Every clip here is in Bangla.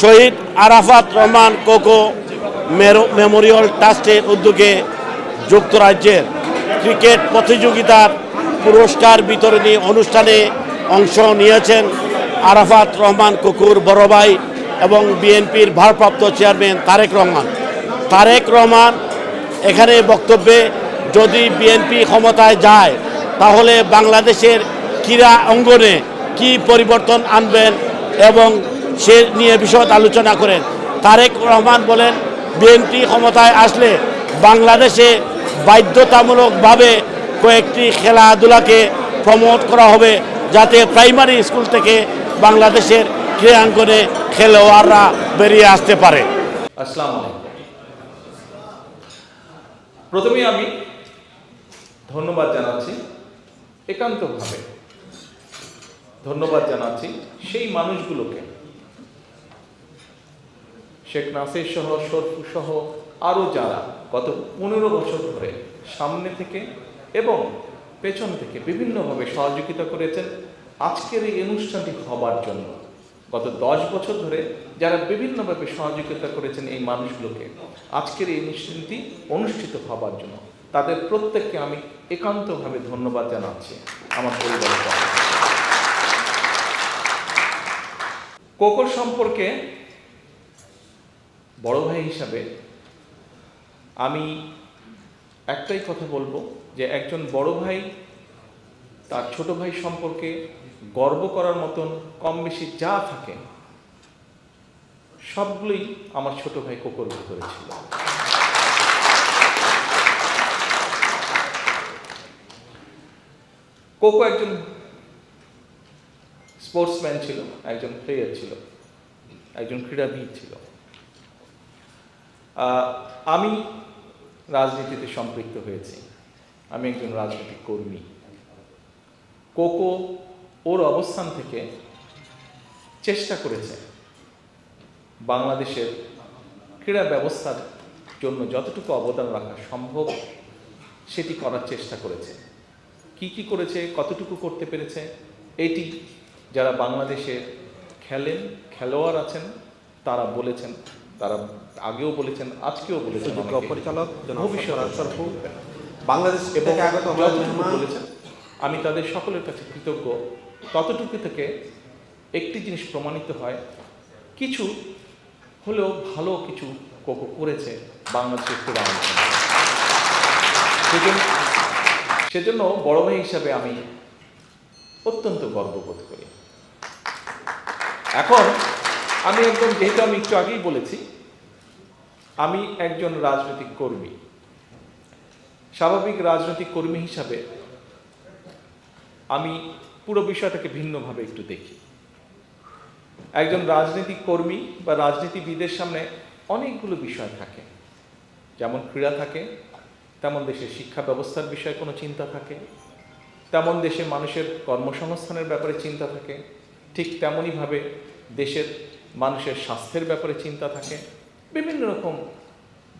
শহীদ আরাফাত রহমান কোকো মেরো- মেমোরিয়াল ট্রাস্টের উদ্যোগে যুক্তরাজ্যের ক্রিকেট প্রতিযোগিতার পুরস্কার বিতরণী অনুষ্ঠানে অংশ নিয়েছেন আরাফাত রহমান কুকুর বড় ভাই এবং বিএনপির ভারপ্রাপ্ত চেয়ারম্যান তারেক রহমান। তারেক রহমান এখানে বক্তব্যে যদি বিএনপি ক্ষমতায় যায়, তাহলে বাংলাদেশের ক্রীড়া অঙ্গনে কি পরিবর্তন আনবেন এবং সে নিয়ে বিশদ আলোচনা করেন। তারেক রহমান বলেন, বিএনপি ক্ষমতায় আসলে বাংলাদেশে বাধ্যতামূলকভাবে কয়েকটি খেলাধুলাকে প্রমোট করা হবে যাতে প্রাইমারি স্কুল থেকে বাংলাদেশের ক্রীড়াঙ্গনে খেলোয়াড়রা বেরিয়ে আসতে পারে। আসসালামু প্রথমেই আমি ধন্যবাদ জানাচ্ছি, একান্তভাবে ধন্যবাদ জানাচ্ছি সেই মানুষগুলোকে। শেখ নাসির সহ, শরফু সহ আরও যারা গত পনেরো বছর ধরে সামনে থেকে এবং পেছন থেকে বিভিন্নভাবে সহযোগিতা করেছেন, আজকের এই অনুষ্ঠানটি হবার জন্য গত দশ বছর ধরে যারা বিভিন্নভাবে সহযোগিতা করেছেন এই মানুষগুলোকে, আজকের এই অনুষ্ঠানটি অনুষ্ঠিত হবার জন্য তাদের প্রত্যেককে আমি একান্তভাবে ধন্যবাদ জানাচ্ছি আমার পরিবারের। কোকর সম্পর্কে বড় ভাই হিসাবে আমি একটাই কথা বলব যে একজন বড় ভাই তার ছোট ভাই সম্পর্কে গর্ব করার মতন কম বেশি যা থাকে, সবগুলোই আমার ছোট ভাই কোকর ভিতরে কোকো একজন স্পোর্টসম্যান ছিল, একজন প্লেয়ার ছিল, একজন ক্রীড়াবিদ ছিল। আমি রাজনীতিতে সম্পৃক্ত হয়েছি। আমি একজন রাজনৈতিক কর্মী। কোকো ওর অবস্থান থেকে চেষ্টা করেছে বাংলাদেশের ক্রীড়া ব্যবস্থার জন্য যতটুকু অবদান রাখা সম্ভব, সেটি করার চেষ্টা করেছে। কি কি করেছে, কতটুকু করতে পেরেছে, এটি যারা বাংলাদেশে খেলেন, খেলোয়াড় আছেন, তারা বলেছেন। তারা আগেও বলেছেন আজকেও বলেছেন পরিচালক বাংলাদেশ থেকে আগত বলেছেন আমি তাদের সকলের কাছে কৃতজ্ঞ। ততটুকু থেকে একটি জিনিস প্রমাণিত হয় কিছু হলেও ভালো কিছু কোকো করেছে বাংলাদেশের ক্রীড়া সেজন্য সেজন্য বড় ভাই হিসাবে আমি অত্যন্ত গর্ববোধ করি। এখন আমি একদম যেহেতু আমি একটু আগেই বলেছি, আমি একজন রাজনৈতিক কর্মী। স্বাভাবিক রাজনৈতিক কর্মী হিসাবে আমি পুরো বিষয়টাকে ভিন্নভাবে একটু দেখি। একজন রাজনৈতিক কর্মী বা রাজনীতিবিদের সামনে অনেকগুলো বিষয় থাকে। যেমন ক্রীড়া থাকে, তেমন দেশের শিক্ষা ব্যবস্থার বিষয়ে কোনো চিন্তা থাকে, তেমন দেশে মানুষের কর্মসংস্থানের ব্যাপারে চিন্তা থাকে, ঠিক তেমনইভাবে দেশের মানুষের স্বাস্থ্যের ব্যাপারে চিন্তা থাকে, বিভিন্ন রকম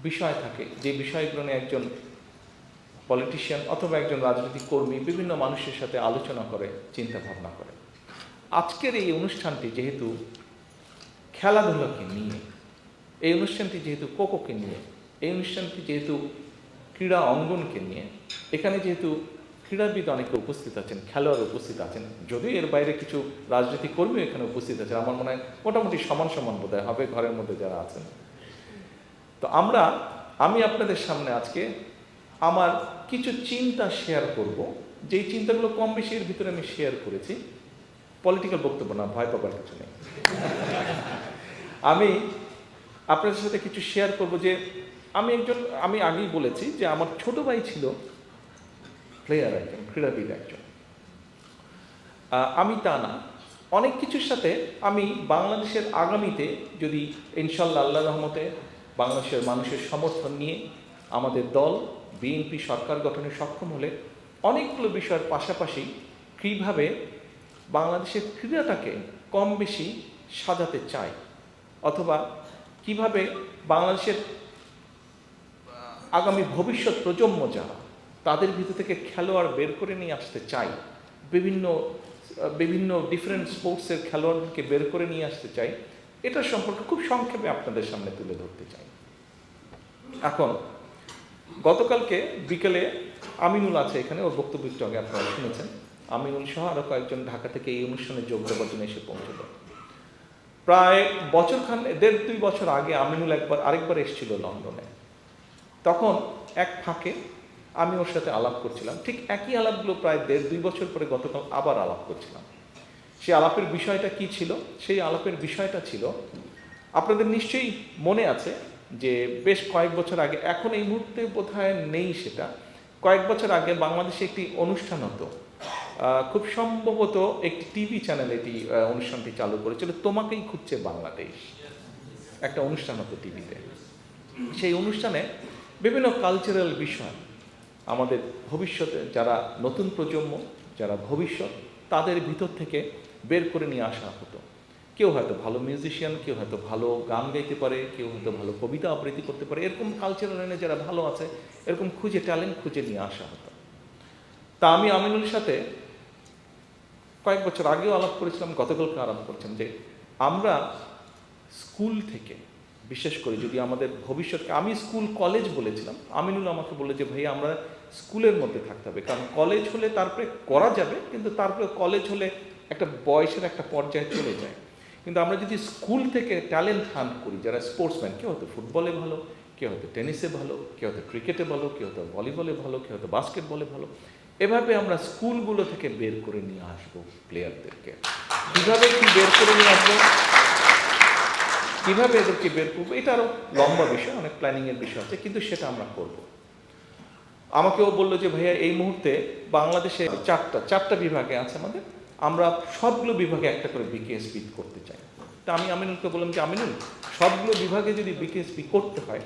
বিষয় থাকে। যে বিষয়গুলো নিয়ে একজন পলিটিশিয়ান অথবা একজন রাজনৈতিক কর্মী বিভিন্ন মানুষের সাথে আলোচনা করে, চিন্তা ভাবনা করে। আজকের এই অনুষ্ঠানটি যেহেতু খেলাধুলাকে নিয়ে, এই অনুষ্ঠানটি যেহেতু কোকোকে নিয়ে, এই অনুষ্ঠানটি যেহেতু ক্রীড়া অঙ্গনকে নিয়ে, এখানে যেহেতু ক্রীড়াবিদ অনেকে উপস্থিত আছেন, খেলোয়াড় উপস্থিত আছেন। যদিও এর বাইরে কিছু রাজনীতি কর্মীও এখানে উপস্থিত আছেন। আমার মনে হয় মোটামুটি সমান সমান বোধহয় হবে ঘরের মধ্যে যারা আছেন। তো আমরা, আমি আপনাদের সামনে আজকে আমার কিছু চিন্তা শেয়ার করব। যেই চিন্তাগুলো কম বেশি এর ভিতরে আমি শেয়ার করেছি। পলিটিক্যাল বক্তব্য না, ভয় পাবার কিছু নেই। আমি আপনাদের সাথে কিছু শেয়ার করব যে, আমি একজন, আমি আগেই বলেছি যে আমার ছোট ভাই ছিল প্লেয়ার একজন, ক্রীড়াবিদ একজন। আমি তা না। অনেক কিছুর সাথে আমি বাংলাদেশের আগামীতে যদি ইনশাল্লাহ আল্লাহ রহমতে বাংলাদেশের মানুষের সমর্থন নিয়ে আমাদের দল, বিএনপি সরকার গঠনে সক্ষম হলে অনেকগুলো বিষয়ের পাশাপাশি কীভাবে বাংলাদেশের ক্রীড়াটাকে কম বেশি সাজাতে চাই, অথবা কীভাবে বাংলাদেশের আগামী ভবিষ্যৎ প্রজন্ম যারা তাদের ভিতর থেকে খেলোয়াড় বের করে নিয়ে আসতে চাই। বিভিন্ন বিভিন্ন ডিফারেন্ট স্পোর্টসের খেলোয়াড়কে বের করে নিয়ে আসতে চাই। এটা সম্পর্কে খুব সংক্ষেপে আপনাদের সামনে তুলে ধরতে চাই। এখন, গতকালকে বিকেলে আমিনুল আছে এখানে, ওর বক্তব্য একটু আগে আপনারা শুনেছেন। আমিনুল সহ আরও কয়েকজন ঢাকা থেকে এই অনুষ্ঠানে যোগ দেওয়ার জন্য এসে পৌঁছলো। প্রায় বছর খান, দেড় দুই বছর আগে আমিনুল একবার, আরেকবার এসেছিল লন্ডনে। তখন এক ফাঁকে আমি ওর সাথে আলাপ করছিলাম। ঠিক একই আলাপগুলো প্রায় দেড় দুই বছর পরে গতকাল আবার আলাপ করছিলাম। সেই আলাপের বিষয়টা কি ছিল? সেই আলাপের বিষয়টা ছিল, আপনাদের নিশ্চয়ই মনে আছে যে বেশ কয়েক বছর আগে, এখন এই মুহূর্তে বোধহয় নেই সেটা। কয়েক বছর আগে বাংলাদেশে একটি অনুষ্ঠান হতো। খুব সম্ভবত একটি টিভি চ্যানেল এটি অনুষ্ঠানটি চালু করেছিল, তোমাকেই খুঁজছে বাংলাদেশ। একটা অনুষ্ঠান হতো টিভিতে। সেই অনুষ্ঠানে বিভিন্ন কালচারাল বিষয় আমাদের ভবিষ্যতে যারা নতুন প্রজন্ম, যারা ভবিষ্যৎ, তাদের ভিতর থেকে বের করে নিয়ে আসা হতো। কেউ হয়তো ভালো মিউজিশিয়ান কেউ হয়তো ভালো গান গাইতে পারে, কেউ হয়তো ভালো কবিতা আবৃত্তি করতে পারে। এরকম কালচারাল লাইনে যারা ভালো আছে, এরকম খুঁজে ট্যালেন্ট খুঁজে নিয়ে আসা হতো। তা আমি আমিনুলের সাথে কয়েক বছর আগেও আলাপ করেছিলাম, গতকালকে আলাপ করছেন যে আমরা স্কুল থেকে, বিশেষ করে যদি আমাদের ভবিষ্যৎকে, আমি স্কুল কলেজ বলেছিলাম, আমিনুল আমাকে বলে যে, ভাই, আমরা স্কুলের মধ্যে থাকতে হবে। কারণ কলেজ হলে তারপরে করা যাবে, কিন্তু তারপরে কলেজ হলে একটা বয়সের একটা পর্যায়ে চলে যায়। কিন্তু আমরা যদি স্কুল থেকে ট্যালেন্ট হান্ট করি, যারা স্পোর্টসম্যান কেউ হয়তো ফুটবলে ভালো, কেউ হয়তো টেনিসে ভালো, কেউ হয়তো ক্রিকেটে ভালো, কেউ হয়তো ভলিবলে ভালো, কেউ হয়তো বাস্কেটবলে ভালো, এভাবে আমরা স্কুলগুলো থেকে বের করে নিয়ে আসব প্লেয়ারদেরকে কীভাবে কি বের করে নিয়ে আসব? কীভাবে এদেরকে বের করব? এটা আরও লম্বা বিষয়, অনেক প্ল্যানিংয়ের বিষয় আছে, কিন্তু সেটা আমরা করব। আমাকেও বলল যে, ভাইয়া, এই মুহূর্তে বাংলাদেশে চারটা চারটা বিভাগে আছে আমাদের। আমরা সবগুলো বিভাগে একটা করে বিকেএসপি করতে চাই। তা আমি আমিনুলকে বললাম যে, আমিনুল, সবগুলো বিভাগে যদি বিকেএসপি করতে হয়,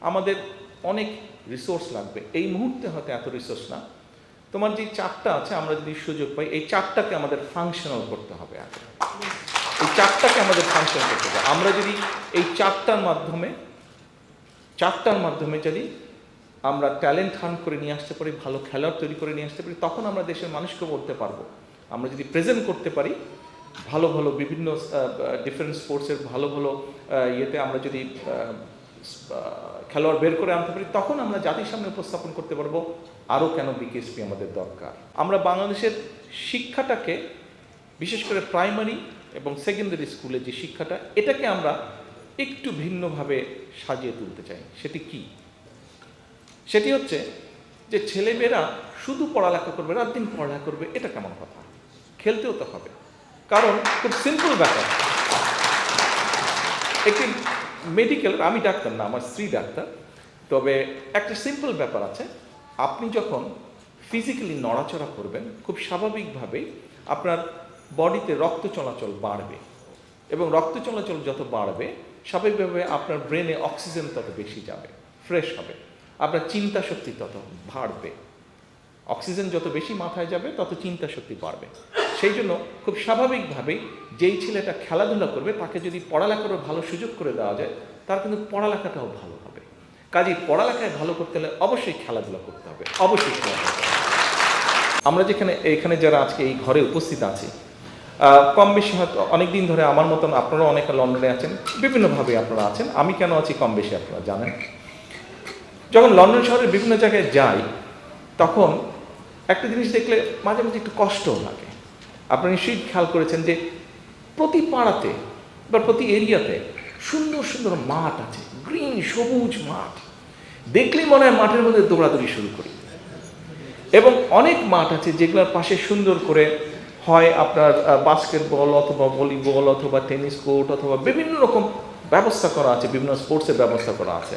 আমাদের অনেক রিসোর্স লাগবে। এই মুহূর্তে হয়তো এত রিসোর্স না। তোমার যে চারটা আছে, আমরা যদি সুযোগ পাই, এই চারটাকে আমাদের ফাংশনাল করতে হবে আগে। এই চারটাকে আমাদের ফাংশন করতে হবে। আমরা যদি এই চারটার মাধ্যমে চারটার মাধ্যমে যদি আমরা ট্যালেন্ট হান্ট করে নিয়ে আসতে পারি, ভালো খেলোয়াড় তৈরি করে নিয়ে আসতে পারি, তখন আমরা দেশের মানুষকে বলতে পারব। আমরা যদি প্রেজেন্ট করতে পারি, ভালো ভালো বিভিন্ন ডিফারেন্ট স্পোর্টসের ভালো ভালো ইয়েতে আমরা যদি খেলোয়াড় বের করে আনতে পারি, তখন আমরা জাতির সামনে উপস্থাপন করতে পারব, আরও কেন বিকেএসপি আমাদের দরকার। আমরা বাংলাদেশের শিক্ষাটাকে, বিশেষ করে প্রাইমারি এবং সেকেন্ডারি স্কুলে যে শিক্ষাটা, এটাকে আমরা একটু ভিন্নভাবে সাজিয়ে তুলতে চাই। সেটি কি? সেটি হচ্ছে যে ছেলেমেয়েরা শুধু পড়ালেখা করবে রাত দিন পড়ালেখা করবে, এটা কেমন কথা? খেলতেও তো হবে। কারণ খুব সিম্পল ব্যাপার। একটি মেডিকেল আমি ডাক্তার না, আমার স্ত্রী ডাক্তার। তবে একটা সিম্পল ব্যাপার আছে, আপনি যখন ফিজিক্যালি নড়াচড়া করবেন, খুব স্বাভাবিকভাবেই আপনার বডিতে রক্ত চলাচল বাড়বে। এবং রক্ত চলাচল যত বাড়বে, স্বাভাবিকভাবে আপনার ব্রেনে অক্সিজেন তত বেশি যাবে ফ্রেশ হবে। আপনার চিন্তা শক্তি তত বাড়বে। অক্সিজেন যত বেশি মাথায় যাবে, তত চিন্তা শক্তি বাড়বে। সেই জন্য খুব স্বাভাবিকভাবেই যেই ছেলেটা খেলাধুলা করবে, তাকে যদি পড়ালেখারও ভালো সুযোগ করে দেওয়া যায়, তার কিন্তু পড়ালেখাটাও ভালো হবে। কাজেই পড়ালেখায় ভালো করতে হলে অবশ্যই খেলাধুলা করতে হবে, অবশ্যই আমরা যেখানে, এখানে যারা আজকে এই ঘরে উপস্থিত আছি কম বেশি হয়তো অনেক দিন ধরে আমার মতন আপনারাও অনেক লন্ডনে আছেন, বিভিন্নভাবে আপনারা আছেন। আমি কেন আছি কম বেশি আপনারা জানেন। যখন লন্ডন শহরের বিভিন্ন জায়গায় যাই, তখন একটা জিনিস দেখলে মাঝে মাঝে একটু কষ্টও লাগে। আপনারা নিশ্চয়ই খেয়াল করেছেন যে প্রতি পাড়াতে বা প্রতি এরিয়াতে সুন্দর সুন্দর মাঠ আছে, গ্রিন, সবুজ মাঠ। দেখলেই মনে হয় মাঠের মধ্যে দৌড়াদৌড়ি শুরু করি। এবং অনেক মাঠ আছে যেগুলোর পাশে সুন্দর করে হয় আপনার বাস্কেটবল অথবা ভলিবল অথবা টেনিস কোর্ট অথবা বিভিন্ন রকম ব্যবস্থা করা আছে, বিভিন্ন স্পোর্টসের ব্যবস্থা করা আছে।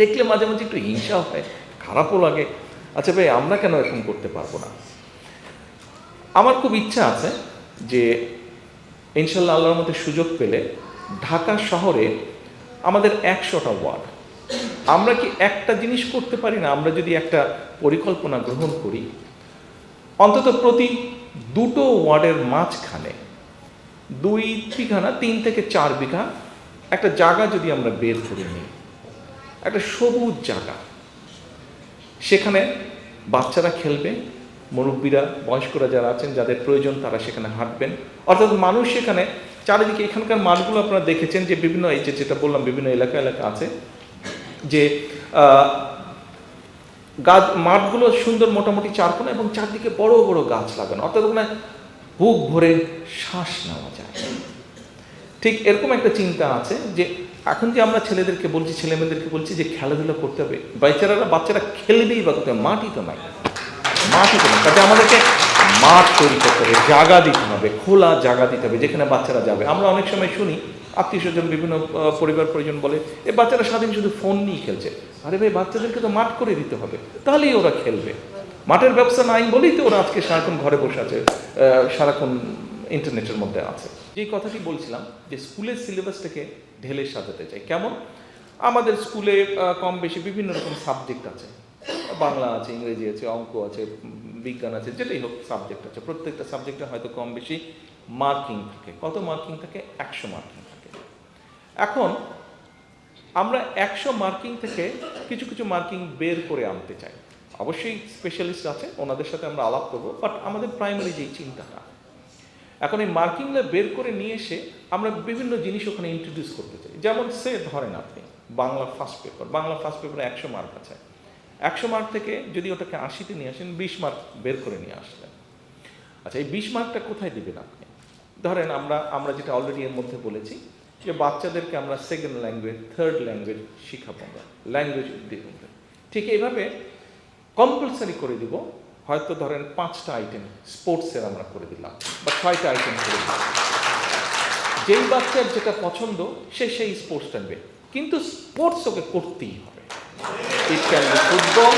দেখলে মাঝে মাঝে একটু হিংসা হয়, খারাপও লাগে। আচ্ছা ভাই, আমরা কেন এরকম করতে পারব না? আমার খুব ইচ্ছা আছে যে ইনশাল্লাহ আল্লাহর মধ্যে সুযোগ পেলে ঢাকা শহরে আমাদের একশোটা ওয়ার্ড। আমরা কি একটা জিনিস করতে পারি না? আমরা যদি একটা পরিকল্পনা গ্রহণ করি, অন্তত প্রতি দুটো ওয়ার্ডের মাঝখানে দুই বিঘা না, তিন থেকে চার বিঘা একটা জায়গা যদি আমরা বের করে নিই। একটা সবুজ জায়গা। সেখানে বাচ্চারা খেলবে, মুরব্বীরা, বয়স্করা যারা আছেন, যাদের প্রয়োজন তারা সেখানে হাঁটবেন। অর্থাৎ মানুষ সেখানে, চারিদিকে এখানকার মাঠগুলো আপনারা দেখেছেন যে বিভিন্ন এই যে যেটা বললাম, বিভিন্ন এলাকা এলাকা আছে যে গাছ, মাঠগুলো সুন্দর মোটামুটি চারকোনা এবং চারদিকে বড় বড় গাছ লাগানো। অর্থাৎ ওখানে বুক ভরে শ্বাস নেওয়া যায়। ঠিক এরকম একটা চিন্তা আছে যে এখন যে আমরা ছেলেদেরকে বলছি, ছেলে মেয়েদেরকে বলছি যে খেলাধুলা করতে হবে বাচ্চারা বাচ্চারা খেলবেই বা হবে মাঠই তো নাই। মাঠই তো নাই। কাজে আমাদেরকে মাঠ তৈরি করতে হবে, জায়গা দিতে হবে, খোলা জায়গা দিতে হবে যেখানে বাচ্চারা যাবে। আমরা অনেক সময় শুনি, আত্মীয় স্বজন, বিভিন্ন পরিবার, পরিজন বলে এ বাচ্চারা স্বাধীন শুধু ফোন নিয়ে খেলছে। আরে ভাই, বাচ্চাদেরকে তো মাঠ করে দিতে হবে, তাহলেই ওরা খেলবে। মাঠের ব্যবস্থা নাই বলেই তো ওরা আজকে সারাক্ষণ ঘরে বসে আছে সারাক্ষণ ইন্টারনেটের মধ্যে আছে। যে কথাটি বলছিলাম যে স্কুলের সিলেবাসটাকে ঢেলে সাজাতে চাই। কেমন? আমাদের স্কুলে কম বেশি বিভিন্ন রকম সাবজেক্ট আছে। বাংলা আছে, ইংরেজি আছে, অঙ্ক আছে, বিজ্ঞান আছে, যেটাই হোক সাবজেক্ট আছে। প্রত্যেকটা সাবজেক্টে হয়তো কম বেশি মার্কিং থাকে। কত মার্কিং থাকে? একশো মার্কিং থাকে। এখন আমরা একশো মার্কিং থেকে কিছু কিছু মার্কিং বের করে আনতে চাই। অবশ্যই স্পেশালিস্ট আছে, ওনাদের সাথে আমরা আলাপ করব বাট আমাদের প্রাইমারি যেই চিন্তাটা এখন এই মার্কিংগুলো বের করে নিয়ে এসে আমরা বিভিন্ন জিনিস ওখানে ইন্ট্রোডিউস করতে চাই। যেমন সে ধরেন আপনি, Bangla first paper Bangla first পেপারে একশো মার্ক আছে। একশো মার্ক থেকে যদি ওটাকে আশিতে নিয়ে আসেন, বিশ মার্ক বের করে নিয়ে আসলেন। আচ্ছা এই বিশ মার্কটা কোথায় দিবেন আপনি? ধরেন আমরা আমরা যেটা অলরেডি এর মধ্যে বলেছি যে বাচ্চাদেরকে আমরা সেকেন্ড ল্যাঙ্গুয়েজ থার্ড ল্যাঙ্গুয়েজ শিখাবো আমরা। ল্যাঙ্গুয়েজ দিব ঠিক এইভাবে কম্পালসারি করে দিব হয়তো ধরেন পাঁচটা আইটেম স্পোর্টসের আমরা করে দিলাম বা ছয়টা আইটেম করে দিলাম। যেই বাচ্চার যেটা পছন্দ, সে সেই স্পোর্টস টানবে কিন্তু স্পোর্টস ওকে করতেই হবে। It can be football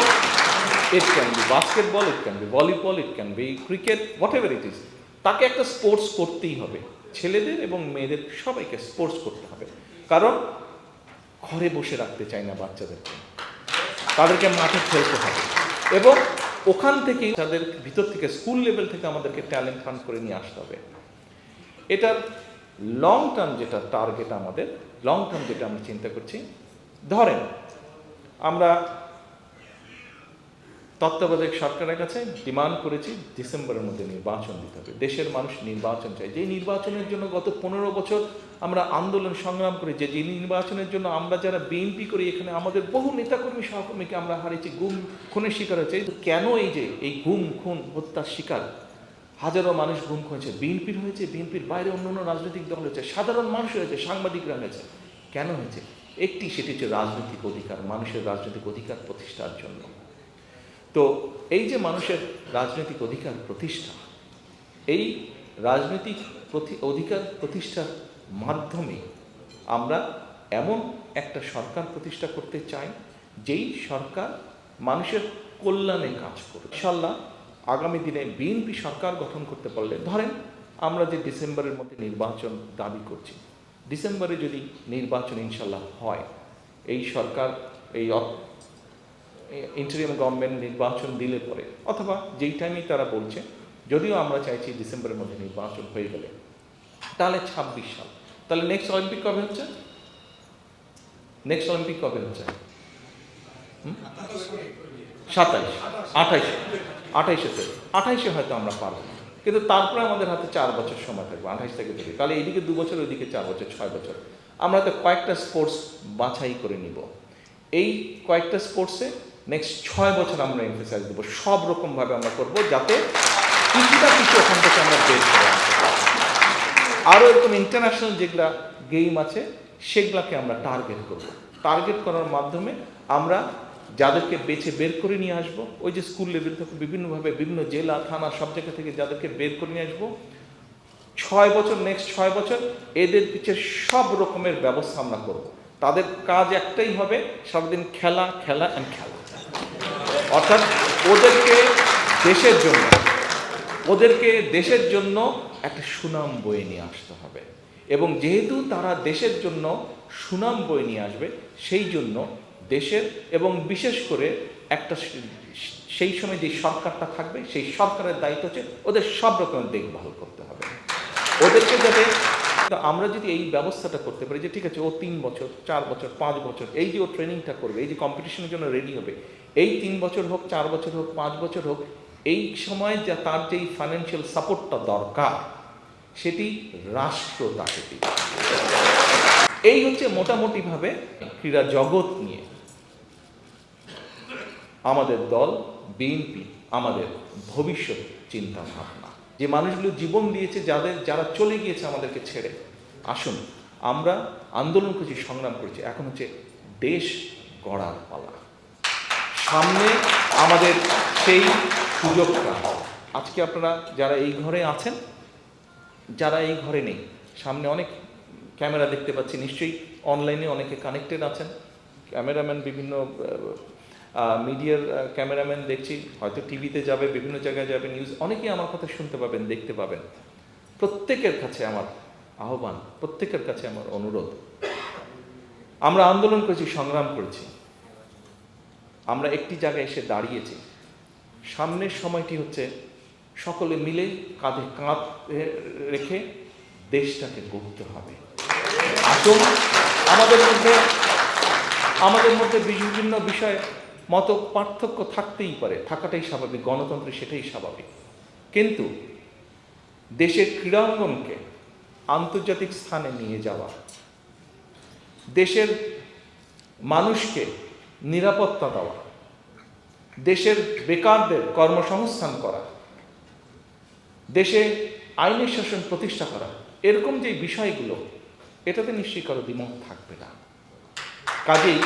it can be basketball it can be volleyball it can be cricket whatever it is তাকে একটা স্পোর্টস করতেই হবে। ছেলেদের এবং মেয়েদের সবাইকে স্পোর্টস করতে হবে। কারণ ঘরে বসে রাখতে চাই না বাচ্চাদেরকে। তাদেরকে মাঠে খেলতে হবে। এবং ওখান থেকেই তাদের ভিতর থেকে স্কুল লেভেল থেকে আমাদেরকে ট্যালেন্ট ফান্ড করে নিয়ে আসতে হবে। এটার লং টার্ম যেটা টার্গেট আমাদের লং টার্ম যেটা আমরা চিন্তা করছি, ধরেন আমরা তত্ত্বাবধায়ক সরকারের কাছে ডিমান্ড করেছি ডিসেম্বরের মধ্যে নির্বাচন দিতে হবে। দেশের মানুষ নির্বাচন চাই যে নির্বাচনের জন্য গত পনেরো বছর আমরা আন্দোলন সংগ্রাম করি, যে নির্বাচনের জন্য আমরা যারা বিএনপি করি, এখানে আমাদের বহু নেতাকর্মী, সহকর্মীকে আমরা হারিয়েছি, গুম, খুনের শিকার হয়েছে। কেন এই যে এই গুম, খুন, হত্যার শিকার হাজারো মানুষ গুম হয়েছে বিএনপির হয়েছে, বিএনপির বাইরে অন্য অন্য রাজনৈতিক দল হয়েছে, সাধারণ মানুষ হয়েছে, সাংবাদিকরা হয়েছে। কেন হয়েছে? একটি, সেটি হচ্ছে রাজনৈতিক অধিকার, মানুষের রাজনৈতিক অধিকার প্রতিষ্ঠার জন্য। তো এই যে মানুষের রাজনৈতিক অধিকার প্রতিষ্ঠা, এই রাজনৈতিক অধিকার প্রতিষ্ঠার মাধ্যমে আমরা এমন একটা সরকার প্রতিষ্ঠা করতে চাই, যেই সরকার মানুষের কল্যাণে কাজ করবে। ইনশাল্লাহ আগামী দিনে বিএনপি সরকার গঠন করতে পারলে, ধরেন আমরা যে ডিসেম্বরের মধ্যে নির্বাচন দাবি করছি, ডিসেম্বরে যদি নির্বাচন ইনশাল্লাহ হয়, এই সরকার, এই ইন্টারিয়াম গভর্নমেন্ট নির্বাচন দিলে পরে, অথবা যেই টাইমেই তারা বলছে, যদিও আমরা চাইছি ডিসেম্বরের মধ্যে নির্বাচন হয়ে গেলে। তাহলে ছাব্বিশ সাল। তাহলে নেক্সট অলিম্পিক কবে হচ্ছে? নেক্সট অলিম্পিক কবে হচ্ছে? সাতাইশ। আঠাইশে। আঠাইশে থেকে আঠাইশে হয়তো আমরা পারব। কিন্তু তারপরে আমাদের হাতে চার বছর সময় থাকবে, আঠাইশ থেকে থেকে তাহলে এইদিকে দু বছর, ওইদিকে চার বছর, ছয় বছর। আমরা তো কয়েকটা স্পোর্টস বাছাই করে নিব। এই কয়েকটা স্পোর্টসে নেক্সট ছয় বছর আমরা এমফেসাইজ দেবো, সব রকমভাবে আমরা করব যাতে কিছুটা কিছু ওখান থেকে আমরা বের করে আরও এরকম ইন্টারন্যাশনাল যেগুলা গেম আছে, সেগুলাকে আমরা টার্গেট করব। টার্গেট করার মাধ্যমে আমরা যাদেরকে বেছে বের করে নিয়ে আসব, ওই যে স্কুল লেভেল থেকে বিভিন্নভাবে বিভিন্ন জেলা, থানা, সব জায়গা থেকে যাদেরকে বের করে নিয়ে আসব। ছয় বছর নেক্সট ছয় বছর এদের পিছিয়ে সব রকমের ব্যবস্থা আমরা করব। তাদের কাজ একটাই হবে সারাদিন খেলা খেলা অ্যান্ড খেলা। অর্থাৎ ওদেরকে দেশের জন্য, ওদেরকে দেশের জন্য একটা সুনাম বয়ে নিয়ে আসতে হবে। এবং যেহেতু তারা দেশের জন্য সুনাম বয়ে নিয়ে আসবে, সেই জন্য দেশের এবং বিশেষ করে একটা সেই সময় যে সরকারটা থাকবে, সেই সরকারের দায়িত্ব হচ্ছে ওদের সব রকমের দেখভাল করতে হবে। ওদেরকে যাতে তো আমরা যদি এই ব্যবস্থাটা করতে পারি যে, ঠিক আছে, ও তিন বছর, চার বছর, পাঁচ বছর, এই যে ও ট্রেনিংটা করবে, এই যে কম্পিটিশনের জন্য রেডি হবে, এই তিন বছর হোক, চার বছর হোক, পাঁচ বছর হোক, এই সময় যা তার যেই ফাইন্যান্সিয়াল সাপোর্টটা দরকার, সেটি রাষ্ট্র তাকে এই হচ্ছে মোটামুটিভাবে ক্রীড়া জগৎ নিয়ে। আমাদের দল, বিএনপি, আমাদের ভবিষ্যৎ চিন্তা ভাবনা যে মানুষগুলো জীবন দিয়েছে, যাদের, যারা চলে গিয়েছে আমাদেরকে ছেড়ে। আসুন, আমরা আন্দোলন করেছি, সংগ্রাম করেছি। এখন হচ্ছে দেশ গড়ার পালা। সামনে আমাদের সেই সুযোগটা। আজকে আপনারা যারা এই ঘরে আছেন, যারা এই ঘরে নেই, সামনে অনেক ক্যামেরা দেখতে পাচ্ছি, নিশ্চয়ই অনলাইনে অনেকে কানেক্টেড আছেন। ক্যামেরাম্যান বিভিন্ন মিডিয়ার ক্যামেরাম্যান দেখছি, হয়তো টিভিতে যাবে, বিভিন্ন জায়গায় যাবে নিউজ অনেকেই আমার কথা শুনতে পাবেন, দেখতে পাবেন। প্রত্যেকের কাছে আমার আহ্বান, প্রত্যেকের কাছে আমার অনুরোধ। আমরা আন্দোলন করেছি, সংগ্রাম করেছি। আমরা একটি জায়গায় এসে দাঁড়িয়েছি। সামনের সময়টি হচ্ছে, সকলে মিলে কাঁধে কাঁধ রেখে দেশটাকে গড়তে হবে। আসুন, আমাদের মধ্যে আমাদের মধ্যে বিভিন্ন বিষয়ে মত পার্থক্য থাকতেই পারে, থাকাটাই স্বাভাবিক, গণতন্ত্রে সেটাই স্বাভাবিক। কিন্তু দেশের ক্রীড়াঙ্গনকে আন্তর্জাতিক স্থানে নিয়ে যাওয়া, দেশের মানুষকে নিরাপত্তা দেওয়া, দেশের বেকারদের কর্মসংস্থান করা, দেশে আইনের শাসন প্রতিষ্ঠা করা, এরকম যে বিষয়গুলো, এটাতে নিশ্চয়ই কারও দ্বিমত থাকবে না। কাজেই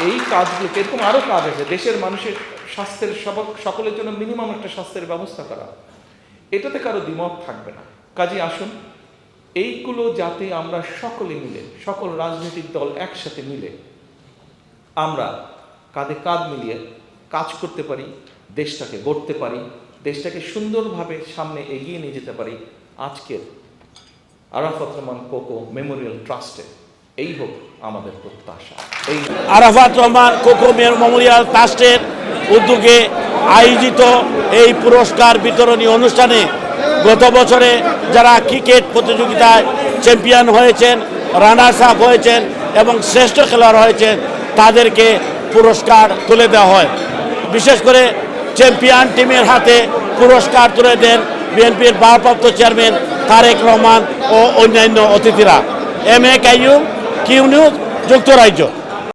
এই কাজগুলোকে এরকম আরও কাজ আছে, দেশের মানুষের স্বাস্থ্যের সব- সকলের জন্য মিনিমাম একটা স্বাস্থ্যের ব্যবস্থা করা। এটাতে কারও দ্বিমত থাকবে না। কাজে আসুন, এইগুলো যাতে আমরা সকলে মিলে, সকল রাজনৈতিক দল একসাথে মিলে আমরা কাঁধে কাঁধ মিলিয়ে কাজ করতে পারি, দেশটাকে গড়তে পারি, দেশটাকে সুন্দরভাবে সামনে এগিয়ে নিয়ে যেতে পারি, আজকের আরাফাত রহমান কোকো মেমোরিয়াল ট্রাস্টে। এই হোক আমাদের প্রত্যাশা। এই আরাফাত রহমান কোকো মেমোরিয়াল ট্রাস্টের উদ্যোগে আয়োজিত এই পুরস্কার বিতরণী অনুষ্ঠানে গত বছরে যারা ক্রিকেট প্রতিযোগিতায় চ্যাম্পিয়ন হয়েছেন, রানার্স আপ হয়েছেন এবং শ্রেষ্ঠ খেলোয়াড় হয়েছেন, তাদেরকে পুরস্কার তুলে দেওয়া হয়। বিশেষ করে চ্যাম্পিয়ন টিমের হাতে পুরস্কার তুলে দেন বিএনপির ভারপ্রাপ্ত চেয়ারম্যান তারেক রহমান ও অন্যান্য অতিথিরা। M A Qayyum Q union যুক্তরাজ্য।